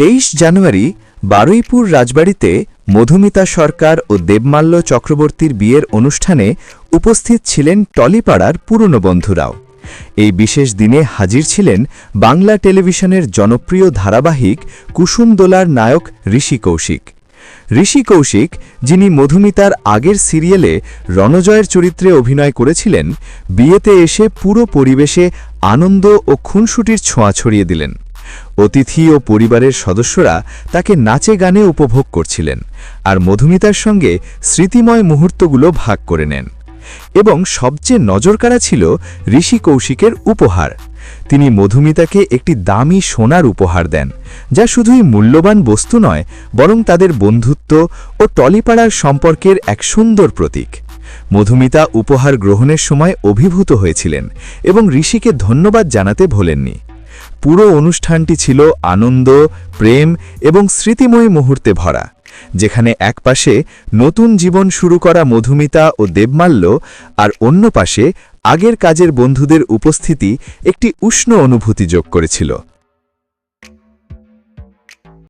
তেইশ জানুয়ারি বারুইপুর রাজবাড়িতে মধুমিতা সরকার ও দেবমাল্য চক্রবর্তীর বিয়ের অনুষ্ঠানে উপস্থিত ছিলেন টলিপাড়ার পুরনো বন্ধুরাও। এই বিশেষ দিনে হাজির ছিলেন বাংলা টেলিভিশনের জনপ্রিয় ধারাবাহিক কুসুমদোলার নায়ক ঋষি কৌশিক। ঋষি কৌশিক, যিনি মধুমিতার আগের সিরিয়ালে রণজয়ের চরিত্রে অভিনয় করেছিলেন, বিয়েতে এসে পুরো পরিবেশে আনন্দ ও খুনসুটির ছোঁয়া ছড়িয়ে দিলেন। অতিথি ও পরিবারের সদস্যরা তাকে নাচে গানে উপভোগ করছিলেন আর মধুমিতার সঙ্গে স্মৃতিময় মুহূর্তগুলো ভাগ করে নেন। এবং সবচেয়ে নজরকাড়া ছিল ঋষি কৌশিকের উপহার। তিনি মধুমিতাকে একটি দামি সোনার উপহার দেন, যা শুধুই মূল্যবান বস্তু নয়, বরং তাদের বন্ধুত্ব ও টলিপাড়ার সম্পর্কের এক সুন্দর প্রতীক। মধুমিতা উপহার গ্রহণের সময় অভিভূত হয়েছিলেন এবং ঋষিকে ধন্যবাদ জানাতে ভোলেননি। পুরো অনুষ্ঠানটি ছিল আনন্দ, প্রেম এবং স্মৃতিময়ী মুহূর্তে ভরা, যেখানে একপাশে নতুন জীবন শুরু করা মধুমিতা ও দেবমাল্য আর অন্য পাশে আগের কাজের বন্ধুদের উপস্থিতি একটি উষ্ণ অনুভূতি যোগ করেছিল।